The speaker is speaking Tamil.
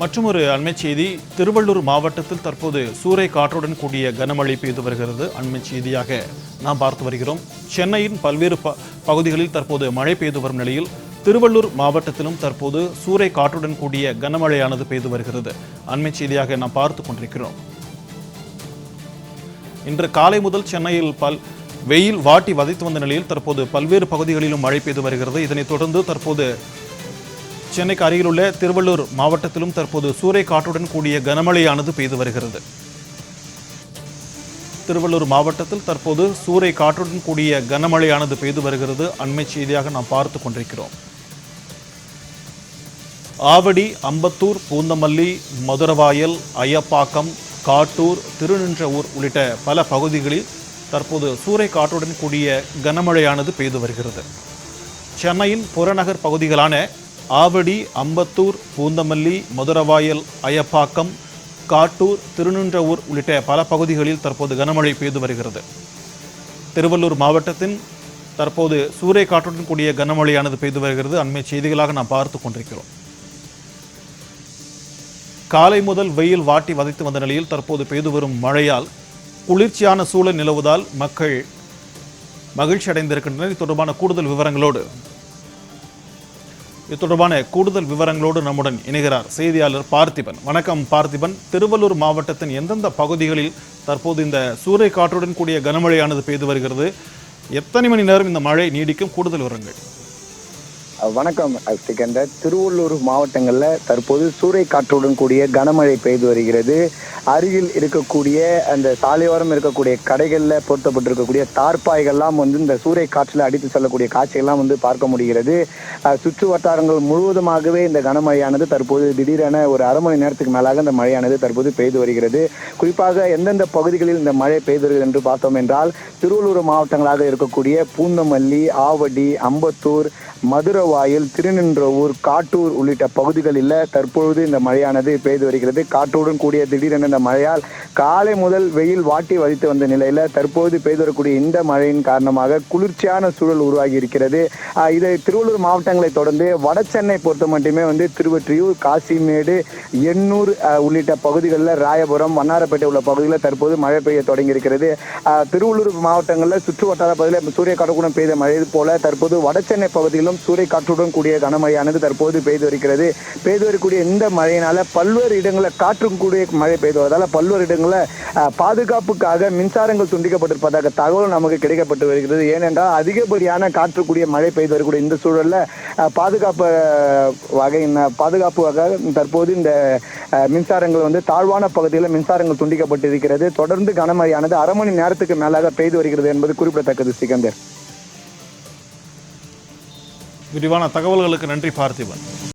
மற்றும் ஒரு அண்மை செய்தி திருவள்ளூர் மாவட்டத்தில் தற்போது சூறை காற்றுடன் கூடிய கனமழை பெய்து வருகிறது. அண்மை செய்தியாக நாம் பார்த்து வருகிறோம். சென்னையின் பல்வேறு ப பகுதிகளில் தற்போது மழை பெய்து வரும் நிலையில் திருவள்ளூர் மாவட்டத்திலும் தற்போது சூறை காற்றுடன் கூடிய கனமழையானது பெய்து வருகிறது. அண்மை செய்தியாக நாம் பார்த்து கொண்டிருக்கிறோம். இன்று காலை முதல் சென்னையில் பல் வெயில் வாட்டி வதைத்து வந்த நிலையில் தற்போது பல்வேறு பகுதிகளிலும் மழை பெய்து வருகிறது. இதனைத் தொடர்ந்து தற்போது சென்னைக்கு அருகிலுள்ள திருவள்ளூர் மாவட்டத்திலும் தற்போது சூறை காற்றுடன் கூடிய கனமழையானது பெய்து வருகிறது. திருவள்ளூர் மாவட்டத்தில் தற்போது சூறை காற்றுடன் கூடிய கனமழையானது பெய்து வருகிறது. அண்மை செய்தியாக நாம் பார்த்து கொண்டிருக்கிறோம். ஆவடி அம்பத்தூர் பூந்தமல்லி மதுரவாயல் ஐயப்பாக்கம் காட்டூர் திருநின்றவூர் உள்ளிட்ட பல பகுதிகளில் தற்போது சூறை காற்றுடன் கூடிய கனமழையானது பெய்து வருகிறது. சென்னையின் புறநகர் பகுதிகளான ஆவடி அம்பத்தூர் பூந்தமல்லி மதுரவாயல் அயப்பாக்கம் காட்டூர் திருநின்றவூர் உள்ளிட்ட பல பகுதிகளில் தற்போது கனமழை பெய்து வருகிறது. திருவள்ளூர் மாவட்டத்தின் தற்போது சூறை காற்றுடன் கூடிய கனமழையானது பெய்து வருகிறது. அண்மை செய்திகளாக நாம் பார்த்து கொண்டிருக்கிறோம். காலை முதல் வெயில் வாட்டி வதைத்து வந்த நிலையில் தற்போது பெய்து வரும் மழையால் குளிர்ச்சியான சூழல் நிலவுவதால் மக்கள் மகிழ்ச்சி அடைந்திருக்கின்றனர் இது தொடர்பான கூடுதல் விவரங்களோடு இது தொடர்பான கூடுதல் விவரங்களோடு நம்முடன் இணைகிறார் செய்தியாளர் பார்த்திபன். வணக்கம் பார்த்திபன். திருவள்ளூர் மாவட்டத்தின் எந்தெந்த பகுதிகளில் தற்போது இந்த சூறை காற்றுடன் கூடிய கனமழையானது பெய்து வருகிறது? எத்தனை மணி நேரம் இந்த மழை நீடிக்கும்? கூடுதல் விவரங்கள். வணக்கம் சிக்கந்தர் திருவள்ளூர் மாவட்டங்களில் தற்போது சூறை காற்றுடன் கூடிய கனமழை பெய்து வருகிறது. அருகில் இருக்கக்கூடிய அந்த சாலையோரம் இருக்கக்கூடிய கடைகளில் பொருத்தப்பட்டிருக்கக்கூடிய தார்ப்பாய்கள்லாம் வந்து இந்த சூறை காற்றில் அடித்து செல்லக்கூடிய காட்சிகள்லாம் வந்து பார்க்க முடிகிறது. சுற்று வட்டாரங்கள் முழுவதுமாகவே இந்த கனமழையானது தற்போது திடீரென ஒரு அரை மணி நேரத்துக்கு மேலாக இந்த மழையானது தற்போது பெய்து வருகிறது. குறிப்பாக எந்தெந்த பகுதிகளில் இந்த மழை பெய்து வருகிறது என்று பார்த்தோம் என்றால் திருவள்ளூர் மாவட்டங்களாக இருக்கக்கூடிய பூந்தமல்லி ஆவடி அம்பத்தூர் மதுரவாயில் திருநின்றவூர் காட்டூர் உள்ளிட்ட பகுதிகளில் தற்பொழுது இந்த மழையானது பெய்து வருகிறது. காற்றுடன் கூடிய திடீரென இந்த மழையால் காலை முதல் வெயில் வாட்டி வலித்து வந்த நிலையில் தற்போது பெய்து வரக்கூடிய இந்த மழையின் காரணமாக குளிர்ச்சியான சூழல் உருவாகி இருக்கிறது இதை திருவள்ளூர் மாவட்டங்களை தொடர்ந்து வட சென்னை பொறுத்த மட்டுமே வந்து திருவொற்றியூர் காசிமேடு எண்ணூர் உள்ளிட்ட பகுதிகளில் ராயபுரம் வண்ணாரப்பேட்டை உள்ள பகுதிகளில் தற்போது மழை பெய்ய தொடங்கி இருக்கிறது திருவள்ளூர் மாவட்டங்களில் சுற்று வட்டார பகுதியில் சூரிய காற்றுடன் பெய்த மழை போல தற்போது வட சென்னை பகுதியில் சூறை காற்றுடன் கூடிய கனமழையானது தற்போது பெய்து வருகிறது. பெய்து வரக்கூடிய இந்த மழையினால பல்வேறு இடங்களில் காற்றும் கூடிய மழை பெய்து வருவதால் பல்வேறு இடங்களில் பாதுகாப்புக்காக மின்சாரங்கள் துண்டிக்கப்பட்டிருப்பதாக தகவல் நமக்கு கிடைக்கப்பட்டு வருகிறது. ஏனென்றால் அதிகப்படியான காற்று கூடிய மழை பெய்து வரக்கூடிய இந்த சூழலில் பாதுகாப்பு வகை வகையின் பாதுகாப்பு வகை தற்போது இந்த மின்சாரங்கள் வந்து தாழ்வான பகுதியில் மின்சாரங்கள் துண்டிக்கப்பட்டிருக்கிறது. தொடர்ந்து கனமழையானது அரை மணி நேரத்துக்கு மேலாக பெய்து வருகிறது என்பது குறிப்பிடத்தக்கது சிகந்தர். விரிவான தகவல்களுக்கு நன்றி பார்த்திபன்.